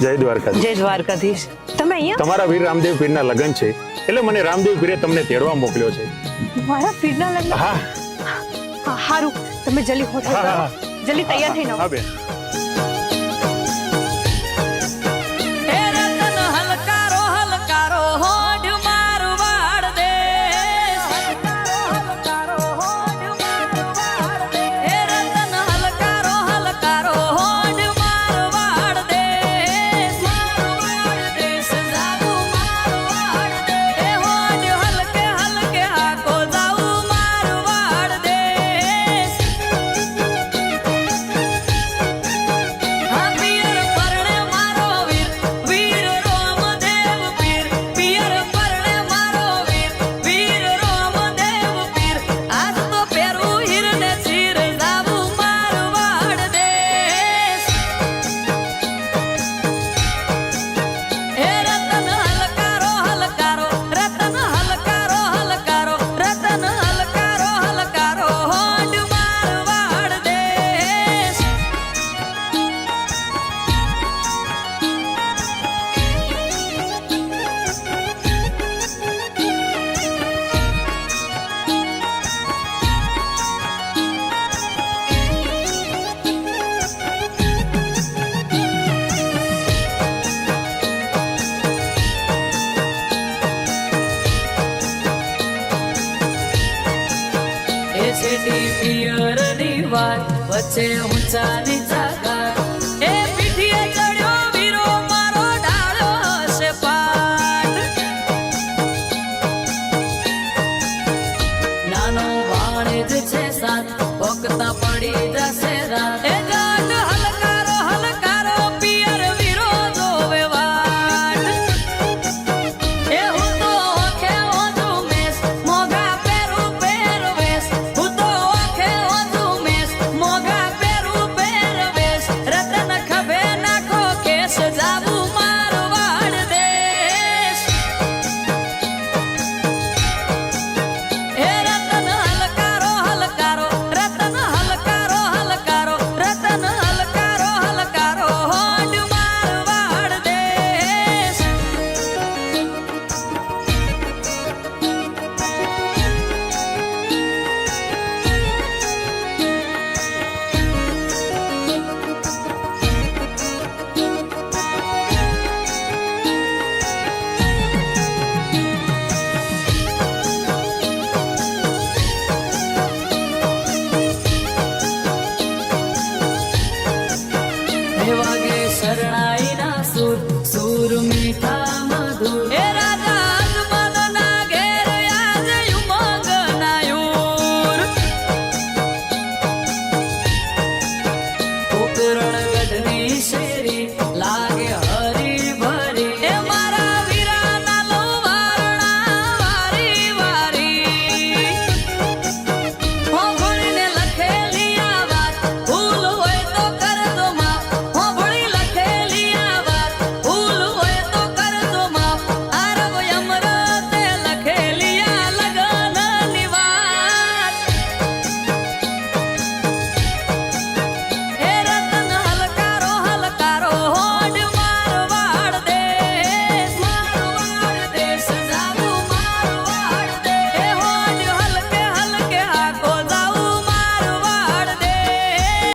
જય દ્વારકાધીશ. જય દ્વારકાધીશ. તમે અહીંયા? તમારા વીર રામદેવ પીરના લગન છે. એટલે મને રામદેવ પીરે તમને તેડવા મોકલ્યો છે. મારા પીરના લગ્ન? હા. સારું તમે જલ્દી હોટલ જલ્દી તૈયાર થઈ આવો. હા બેન. છે ની પિયરની વાત વચ્ચે ઊંચા નીચા ગાર એ પીઠીએ ચડ્યો વીરો, મારો ડાળો હશે પાટ નાનો વાણ જ છે સાત ભક્તા પડી જશે रणगढ़ी से